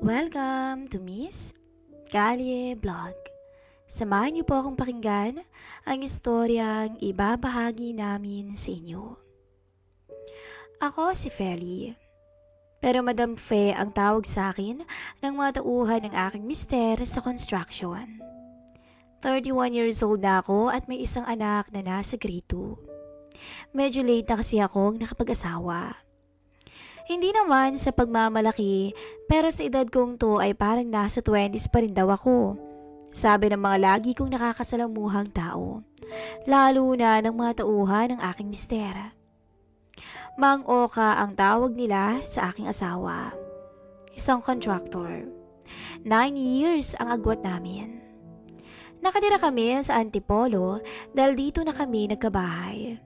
Welcome to Miss Kalye Vlog. Samahan niyo po akong pakinggan ang istoryang ibabahagi namin sa inyo. Ako si Feli. Pero Madam Fe ang tawag sa akin ng mga tauhan ng aking mister sa construction. 31 years old na ako at may isang anak na nasa grade 2. Medyo late na kasi akong nakapag-asawa. Hindi naman sa pagmamalaki, pero sa edad kong to ay parang nasa 20s pa rin daw ako. Sabi ng mga lagi kong nakakasalamuhang tao, lalo na ng mga tauhan ng aking mister. Mang Oka ang tawag nila sa aking asawa. Isang contractor. Nine years ang agwat namin. Nakatira kami sa Antipolo dahil dito na kami nagkabahay.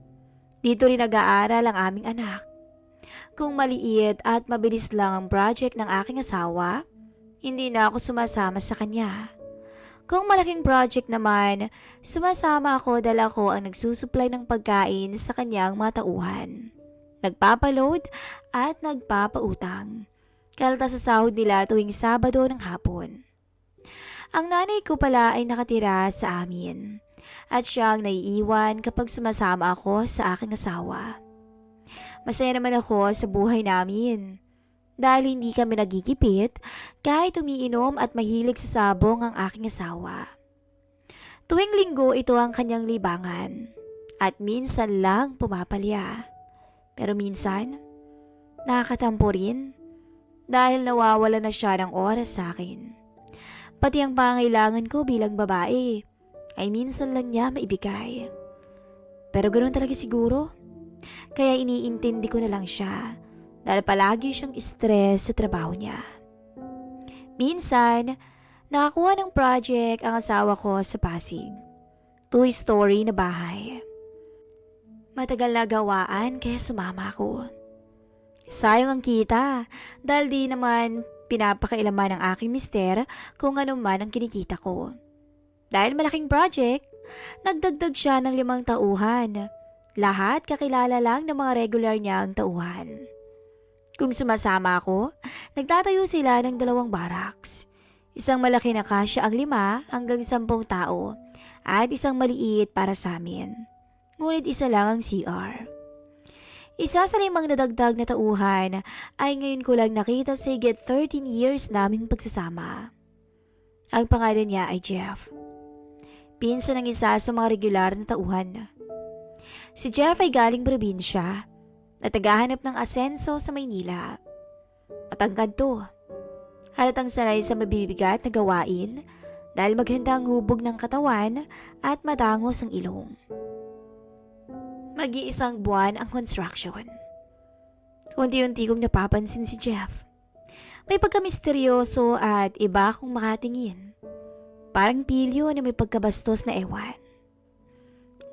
Dito rin nag-aaral ang aming anak. Kung maliit at mabilis lang ang project ng aking asawa, hindi na ako sumasama sa kanya. Kung malaking project naman, sumasama ako dahil ako ang nagsusupply ng pagkain sa kanyang mga tauhan. Nagpapaload at nagpapautang. Kalta sa sahod nila tuwing Sabado ng hapon. Ang nanay ko pala ay nakatira sa amin at siya ang naiiwan kapag sumasama ako sa aking asawa. Masaya naman ako sa buhay namin. Dahil hindi kami nagigipit kahit umiinom at mahilig sa sabong ang aking asawa. Tuwing linggo ito ang kanyang libangan at minsan lang pumapalya. Pero minsan, nakakatampo rin dahil nawawala na siya ng oras sa akin. Pati ang pangailangan ko bilang babae ay minsan lang niya maibigay. Pero ganoon talaga siguro. Kaya iniintindi ko na lang siya dahil palagi siyang stress sa trabaho niya. Minsan, nakakuha ng project ang asawa ko sa Pasig. Two-story na bahay. Matagal na gawaan kaya sumama ako. Sayang ang kita dahil di naman pinapakailaman ng aking mister kung ano man ang kinikita ko. Dahil malaking project, nagdagdag siya ng limang tauhan lahat kakilala lang ng mga regular niya ang tauhan. Kung sumasama ako, nagtatayo sila ng dalawang barracks. Isang malaki na kasya ang lima hanggang sampung tao at isang maliit para sa amin. Ngunit isa lang ang CR. Isa sa limang nadagdag na tauhan ay ngayon ko lang nakita sa higit 13 years naming pagsasama. Ang pangalan niya ay Jeff. Pinsan ng isa sa mga regular na tauhan. Si Jeff ay galing probinsya at naghahanap ng asenso sa Maynila. Matangkad to. Halatang sanay sa mabibigat na gawain dahil maghanda ang hubog ng katawan at matangos ang ilong. Mag-iisang buwan ang construction. Unti-unti kong napapansin si Jeff. May pagka-misteryoso at iba akong makatingin. Parang pilyo na may pagkabastos na ewan.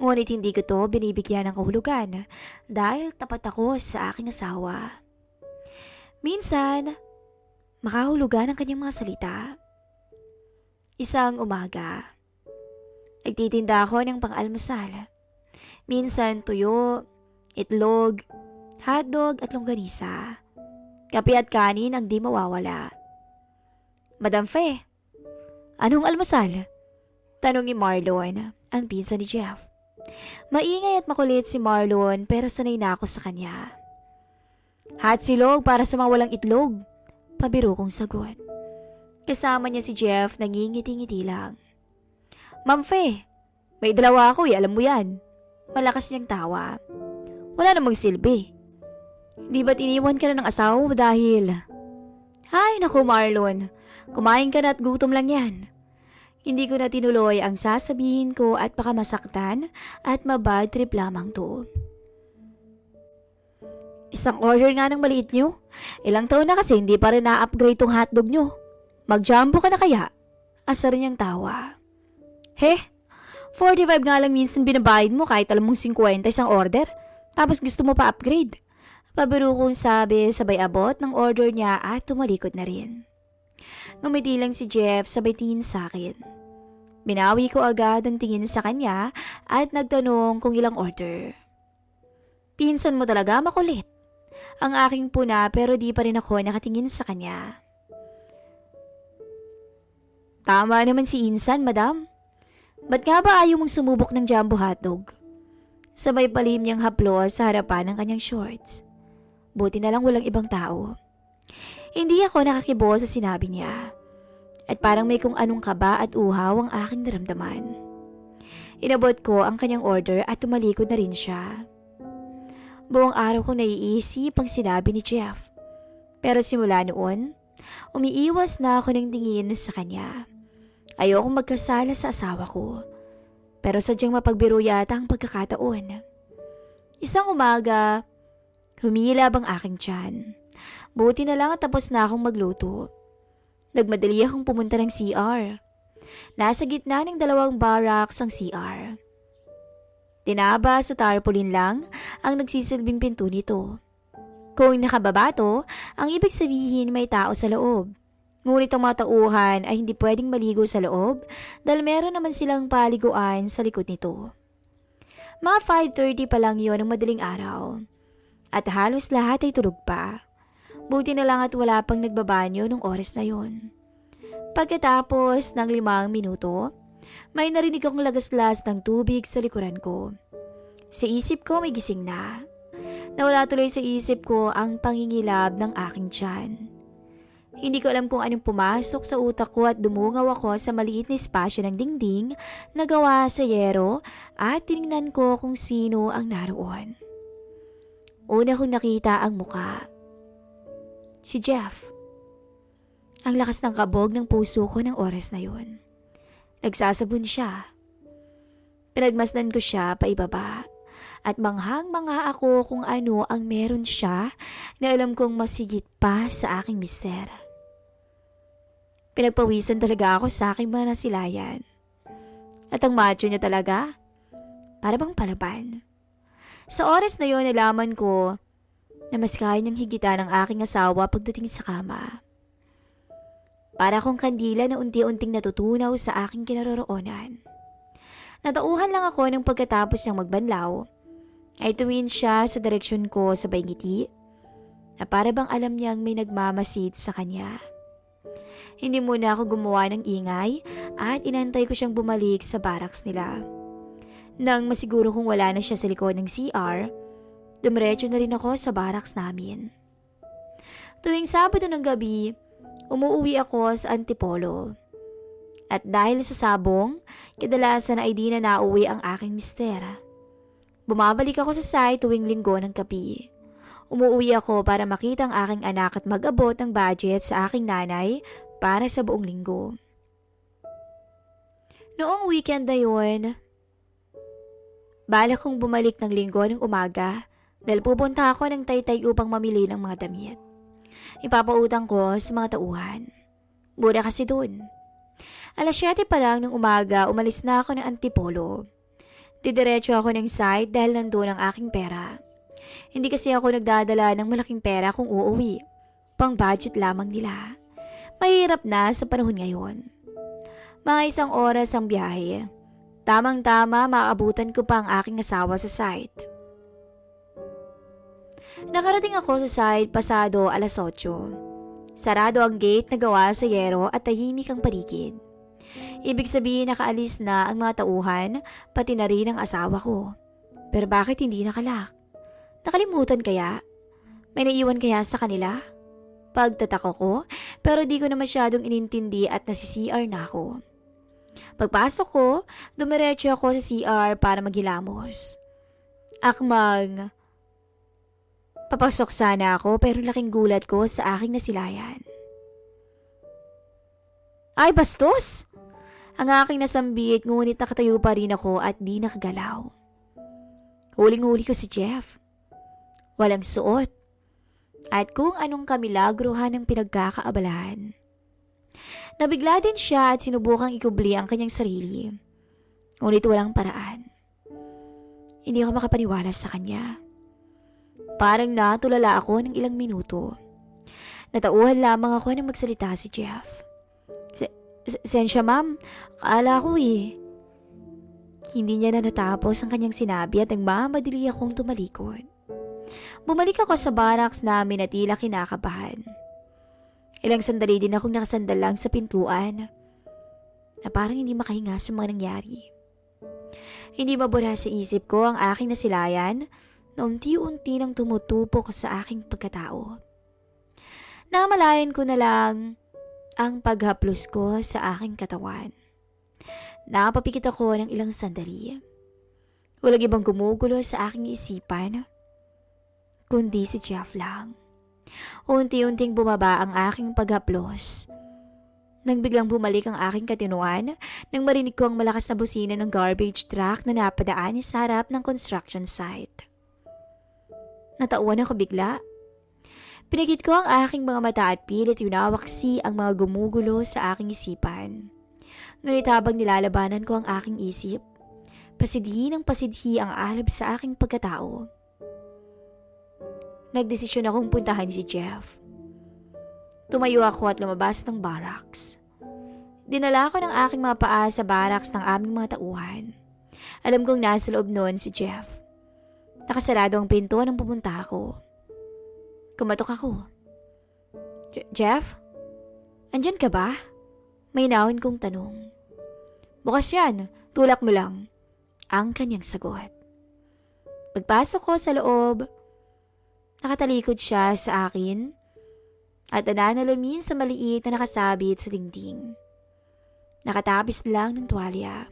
Ngunit hindi ko to binibigyan ng kahulugan dahil tapat ako sa aking asawa. Minsan, makahulugan ang kanyang mga salita. Isang umaga, nagtitinda ako ng pang-almusal. Minsan tuyo, itlog, hotdog at longganisa. Kape at kanin ang di mawawala. Madam Fe, anong almusal? Tanong ni Marlon, ang pinsan ni Jeff. Maingay at makulit si Marlon pero sanay na ako sa kanya. Hot silog para sa mga walang itlog. Pabiro kong sagot. Kasama niya si Jeff nangingiti-ngiti lang. Ma'am Fe, may dalawa ako eh, alam mo yan. Malakas niyang tawa. Wala namang silbi. Di ba't iniwan ka na ng asawa mo dahil... Ay naku Marlon, kumain ka na at gutom lang yan. Hindi ko na tinuloy ang sasabihin ko at baka masaktan at mabad trip lamang to. Isang order nga ng maliit nyo. Ilang taon na kasi hindi pa rin na-upgrade tong hotdog nyo. Mag-jumbo ka na kaya? Asar niyang tawa. He, 45 nga lang minsan binabayad mo kahit alam mong 50 isang order. Tapos gusto mo pa upgrade. Pabiro kong sabi sabay abot ng order niya at tumalikod na rin. Ngumiti lang si Jeff sabay tingin sa akin. Binawi ko agad ang tingin sa kanya at nagtanong kung ilang order. Pinsan mo talaga makulit. Ang aking puna pero di pa rin ako nakatingin sa kanya. Tama naman si Insan, madam. Ba't nga ba ayaw mong sumubok ng jumbo hotdog? Sabay palim niyang haplos sa harapan ng kanyang shorts. Buti na lang walang ibang tao. Hindi ako nakakibo sa sinabi niya. At parang may kung anong kaba at uhaw ang aking naramdaman. Inabot ko ang kanyang order at tumalikod na rin siya. Buong araw kong naiisip ang sinabi ni Jeff. Pero simula noon, umiiwas na ako ng tingin sa kanya. Ayokong magkasala sa asawa ko. Pero sadyang mapagbiro yata ang pagkakataon. Isang umaga, humilab ang aking tiyan. Buti na lang at tapos na akong magluto. Nagmadali akong pumunta ng CR. Nasa gitna ng dalawang barracks ang CR. Tinaba sa tarpaulin lang ang nagsisilbing pinto nito. Kung nakababa to, ang ibig sabihin may tao sa loob. Ngunit ang mga tauhan ay hindi pwedeng maligo sa loob dahil meron naman silang paliguan sa likod nito. Mga 5.30 pa lang yon ng madaling araw. At halos lahat ay tulog pa. Buti na lang at wala pang nagbabanyo nung oras na yon. Pagkatapos ng limang minuto, may narinig akong lagaslas ng tubig sa likuran ko. Sa isip ko may gising na. Nawala tuloy sa isip ko ang pangingilab ng aking tiyan. Hindi ko alam kung anong pumasok sa utak ko at dumungaw ako sa maliit na espasyo ng dingding na gawa sa yero at tiningnan ko kung sino ang naroon. Una kong nakita ang muka. Si Jeff. Ang lakas ng kabog ng puso ko ng oras na yun. Nagsasabon siya. Pinagmasdan ko siya paibaba at manghang-manga ako kung ano ang meron siya na alam kong masigit pa sa aking mister. Pinagpawisan talaga ako sa aking mga nasilayan. At ang macho niya talaga, para bang palaban. Sa oras na yon nalaman ko na mas kaya niyang higitan ang aking asawa pagdating sa kama. Para akong kandila na unti-unting natutunaw sa aking kinaroroonan. Natauhan lang ako ng pagkatapos niyang magbanlaw, ay tumingin siya sa direksyon ko sa ngiti na para bang alam niyang may nagmamasid sa kanya. Hindi muna ako gumawa ng ingay at inantay ko siyang bumalik sa barracks nila. Nang masiguro kung wala na siya sa likod ng CR, dumiretso na rin ako sa barracks namin. Tuwing Sabado ng gabi, umuwi ako sa Antipolo. At dahil sa sabong, kadalasan ay di na nauwi ang aking mister. Bumabalik ako sa site tuwing linggo ng gabi. Umuwi ako para makita ang aking anak at mag-abot ng budget sa aking nanay para sa buong linggo. Noong weekend na yun, balak kong bumalik ng linggo ng umaga dahil pupunta ako ng taytay upang mamili ng mga damit. Ipapautang ko sa mga tauhan. Mura kasi dun. Alas 7 pa lang ng umaga, umalis na ako ng Antipolo. Didiretso ako ng site dahil nandun ang aking pera. Hindi kasi ako nagdadala ng malaking pera kung uuwi. Pang budget lamang nila. Mahirap na sa panahon ngayon. Mga isang oras ang biyahe. Tamang-tama maabutan ko pa ang aking asawa sa site. Nakarating ako sa site pasado alas 8. Sarado ang gate na gawa sa yero at tahimik ang paligid. Ibig sabihin nakaalis na ang mga tauhan, pati na rin ang asawa ko. Pero bakit hindi nakalak? Nakalimutan kaya? May naiwan kaya sa kanila? Pagtatako ko, pero di ko na masyadong inintindi at nasi-CR na ako. Pagpasok ko, dumiretso ako sa CR para maghilamos. Akmang, Papasok sana ako pero laking gulat ko sa aking nasilayan. Ay, bastos! Ang aking nasambit ngunit nakatayo pa rin ako at di nakagalaw. Huling-huli ko si Jeff. Walang suot. At kung anong kamilagrohan ng pinagkakaabalahan. Nabigla din siya at sinubukang ikubli ang kanyang sarili. Ngunit walang paraan. Hindi ako makapaniwala sa kanya. Parang natulala ako ng ilang minuto. Natauhan lamang ako nang magsalita si Jeff. Sensya ma'am, kaala ko eh. Hindi niya na natapos ang kanyang sinabi at nagmamadali akong tumalikod. Bumalik ako sa barracks namin at tila kinakabahan. Ilang sandali din akong nakasandal lang sa pintuan. na parang hindi makahinga sa mga nangyari. Hindi mabura sa isip ko ang aking nasilayan na unti-unti nang tumutupok sa aking pagkatao. Namalayan ko na lang ang paghaplos ko sa aking katawan. Napapikit ako ng ilang sandali. Walang ibang gumugulo sa aking isipan, kundi si Jeff lang. Unti-unting bumaba ang aking paghaplos. Nang biglang bumalik ang aking katinuan, nang marinig ko ang malakas na busina ng garbage truck na napadaan sa harap ng construction site. Natauan ako bigla. Pinagit ko ang aking mga mata at pilit yunawaksi ang mga gumugulo sa aking isipan. Ngunit habang nilalabanan ko ang aking isip, pasidhi ng pasidhi ang alab sa aking pagkatao. Nagdesisyon akong puntahan si Jeff. Tumayo ako at lumabas ng barracks. Dinala ko ng aking mga paa sa barracks ng aming mga tauhan. Alam kong nasa loob noon si Jeff. Nakasarado ang pinto nang pumunta ako. Kumatok ako. "Je- Jeff? Andyan ka ba? May naon kong tanong. Bukas yan, tulak mo lang. Ang kanyang sagot. Pagpasok ko sa loob, nakatalikod siya sa akin at nananalamin sa maliit na nakasabit sa dingding. Nakatapis lang ng tuwalya.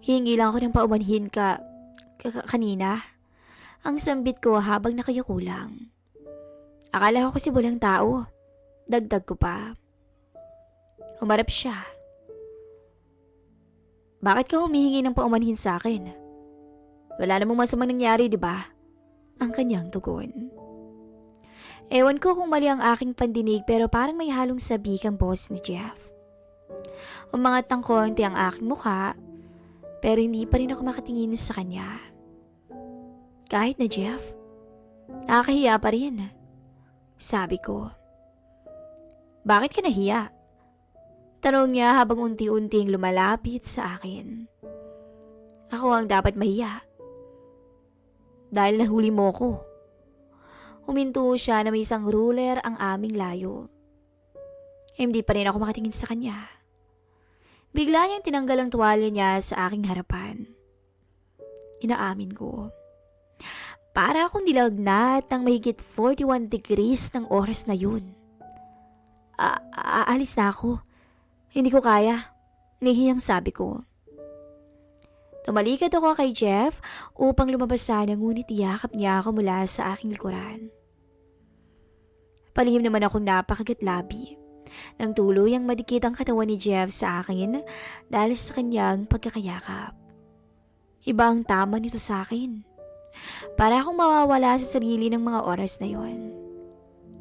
Hingi lang ako ng paumanhin ka- kanina. Ang sambit ko habang nakayuko lang. Akala ko kasi walang tao. Dagdag ko pa. Humarap siya. Bakit ka humihingi ng paumanhin sa akin? Wala namang masamang nangyari, di ba? Ang kanyang tugon. Ewan ko kung mali ang aking pandinig pero parang may halong sabi kang boss ni Jeff. Umangat ng konti ang aking mukha pero hindi pa rin ako makatingin sa kanya. Kahit na Jeff, nakakahiya pa rin. Sabi ko. Bakit ka nahiya? Tanong niya habang unti-unting lumalapit sa akin. Ako ang dapat mahiya. Dahil nahuli mo ko. Huminto siya na may isang ruler ang aming layo. Eh, Hindi pa rin ako makatingin sa kanya. Bigla niyang tinanggal ang tuwalya niya sa aking harapan. Inaamin ko. Para akong nilagnat ng mahigit 41 degrees ng oras na yun. A- aalis na ako. Hindi ko kaya. Nihiyang sabi ko. Tumalikad ako kay Jeff upang lumabas sana ngunit iyakap niya ako mula sa aking likuran. Palihim naman akong napakagatlabi. Nang tuluyang madikit ang katawan ni Jeff sa akin dahil sa kanyang pagkakayakap. Iba ang tama nito sa akin. Para akong mawawala sa sarili ng mga oras na yon.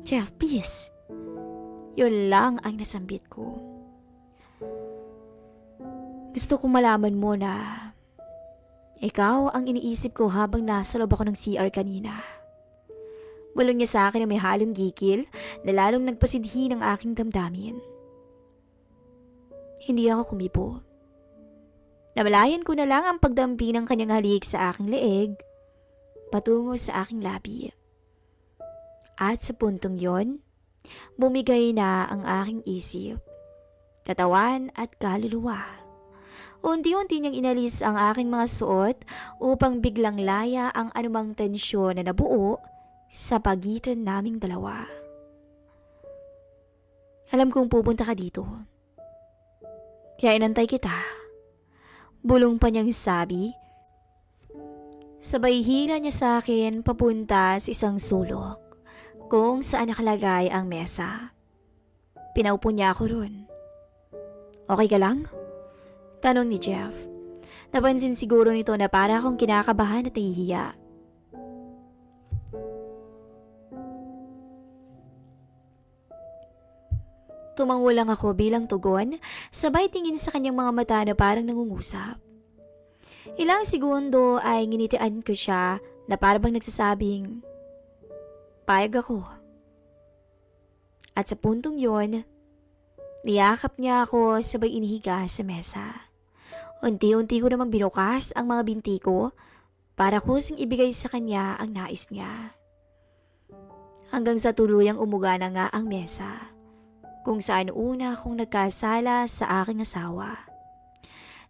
Jeff, please. Yun lang ang nasambit ko. Gusto kong malaman mo na ikaw ang iniisip ko habang nasa loob ako ng CR kanina. Bulong niya sa akin na may halong gikil na lalong nagpasidhi ng aking damdamin. Hindi ako kumibo. Namalayan ko na lang ang pagdampi ng kanyang halik sa aking leeg patungo sa aking labi. At sa puntong yon, bumigay na ang aking isip, katawan at kaluluwa. Unti-unti niyang inalis ang aking mga suot upang biglang laya ang anumang tensyon na nabuo sa pagitan naming dalawa. Alam kong pupunta ka dito. Kaya inantay kita. Bulong pa niyang sabi. Sabay hila niya sa akin papunta sa isang sulok kung saan nakalagay ang mesa. Pinaupo niya ako ron. Okay ka lang? Tanong ni Jeff. Napansin siguro nito na para akong kinakabahan at nahihiya. Tumango lang ako bilang tugon, sabay tingin sa kanyang mga mata na parang nangungusap. Ilang segundo ay nginitian ko siya na parang nagsasabing, Payag ako. At sa puntong yon, niyakap niya ako sabay inihiga sa mesa. Unti-unti ko namang binukas ang mga binti ko para kusing ibigay sa kanya ang nais niya. Hanggang sa tuluyang umuga na nga ang mesa kung saan una akong nagkasala sa aking asawa.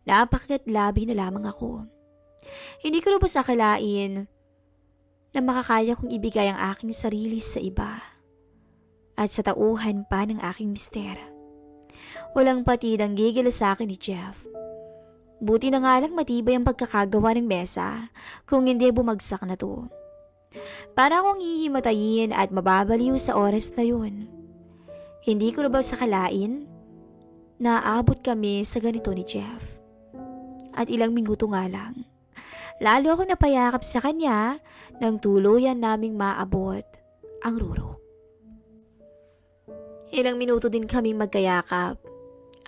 Napakagat labi na lamang ako. Hindi ko lubos akalain na makakaya kong ibigay ang aking sarili sa iba at sa tauhan pa ng aking mister. Walang patid ang gigil sa akin ni Jeff. Buti na nga lang matibay ang pagkakagawa ng mesa kung hindi bumagsak na to. Para akong hihimatayin at mababaliw sa oras na yun. Hindi ko na ba sakalain na aabot kami sa ganito ni Jeff. At ilang minuto nga lang. Lalo ako napayakap sa kanya nang tuluyan naming maabot ang rurok. Ilang minuto din kaming magkayakap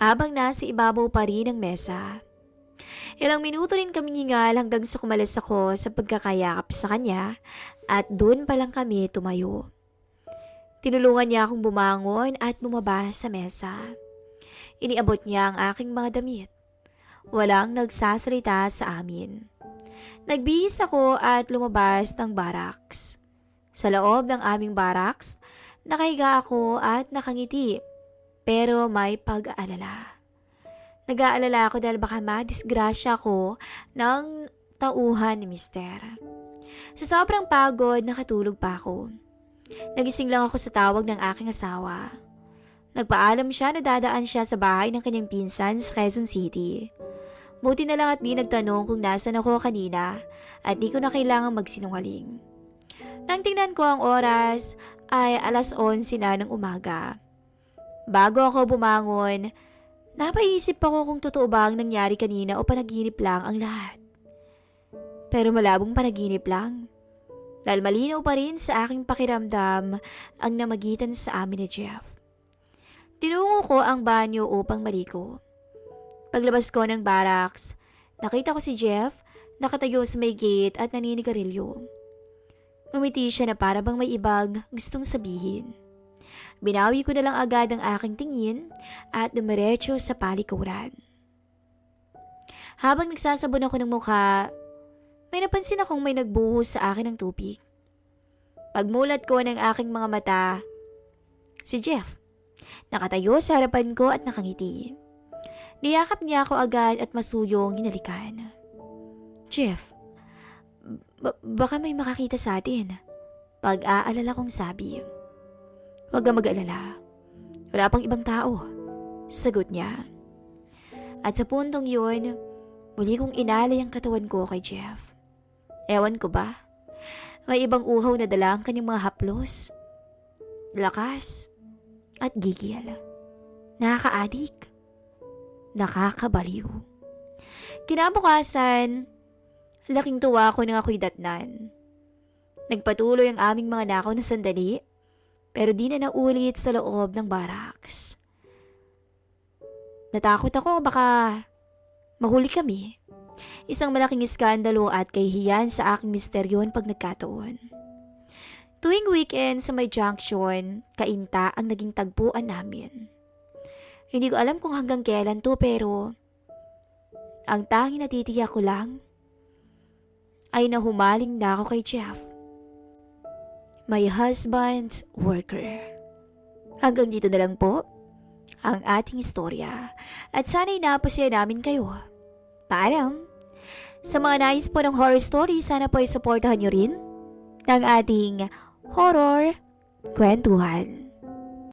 abang nasa ibabaw pa rin ang mesa. Ilang minuto rin kaming hingal hanggang sa kumalas ako sa pagkakayakap sa kanya at doon pa lang kami tumayo. Tinulungan niya akong bumangon at bumaba sa mesa. Iniabot niya ang aking mga damit. Walang nagsasalita sa amin. Nagbihis ako at lumabas ng barracks. Sa loob ng aming barracks, nakahiga ako at nakangiti. Pero may pag-aalala. Nag-aalala ako dahil baka madisgrasya ko ng tauhan ni Mister. Sa sobrang pagod, nakatulog pa ako. Nagising lang ako sa tawag ng aking asawa. Nagpaalam siya na dadaan siya sa bahay ng kanyang pinsan sa Quezon City. Buti na lang at di nagtanong kung nasan ako kanina at di ko na kailangang magsinungaling. Nang tingnan ko ang oras ay alas 11 na ng umaga. Bago ako bumangon, napaisip ako kung totoo ba ang nangyari kanina o panaginip lang ang lahat. Pero malabong panaginip lang. Dahil malinaw pa rin sa aking pakiramdam ang namagitan sa amin ni Jeff. Tinungo ko ang banyo upang maliko. Paglabas ko ng barracks, nakita ko si Jeff nakatayo sa may gate at naninigarilyo. Umiti siya na para bang may ibang gustong sabihin. Binawi ko na lang agad ang aking tingin at dumiretso sa palikuran. Habang nagsasabon ako ng mukha, may napansin akong may nagbuhos sa akin ng tubig. Pagmulat ko ng aking mga mata, si Jeff. Nakatayo sa harapan ko at nakangiti. Niyakap niya ako agad at masuyong hinalikan. Jeff, ba- baka may makakita sa atin. Pag-aalala kong sabi. Huwag kang mag-alala. Wala pang ibang tao. Sagot niya. At sa puntong yun, muli kong inalay ang katawan ko kay Jeff. Ewan ko ba? May ibang uhaw na dala ang kanyang mga haplos. Lakas at gigil. Nakakaadik. Nakakabaliw. Kinabukasan, laking tuwa ko nang ako'y datnan. Nagpatuloy ang aming mga nakaw na sandali, pero di na naulit sa loob ng barracks. Natakot ako baka mahuli kami. Isang malaking iskandalo at kahihiyan sa aking misteryon pag nagkataon. Tuwing weekend sa may junction, kainta ang naging tagpuan namin. Hindi ko alam kung hanggang kailan to pero ang tanging natitiyak ko lang ay nahumaling na ako kay Jeff. My husband's worker. Hanggang dito na lang po ang ating istorya at sana'y napasaya namin kayo. Paalam! Sa mga nais po ng horror story, sana po ay supportahan nyo rin ng ating horror kwentuhan.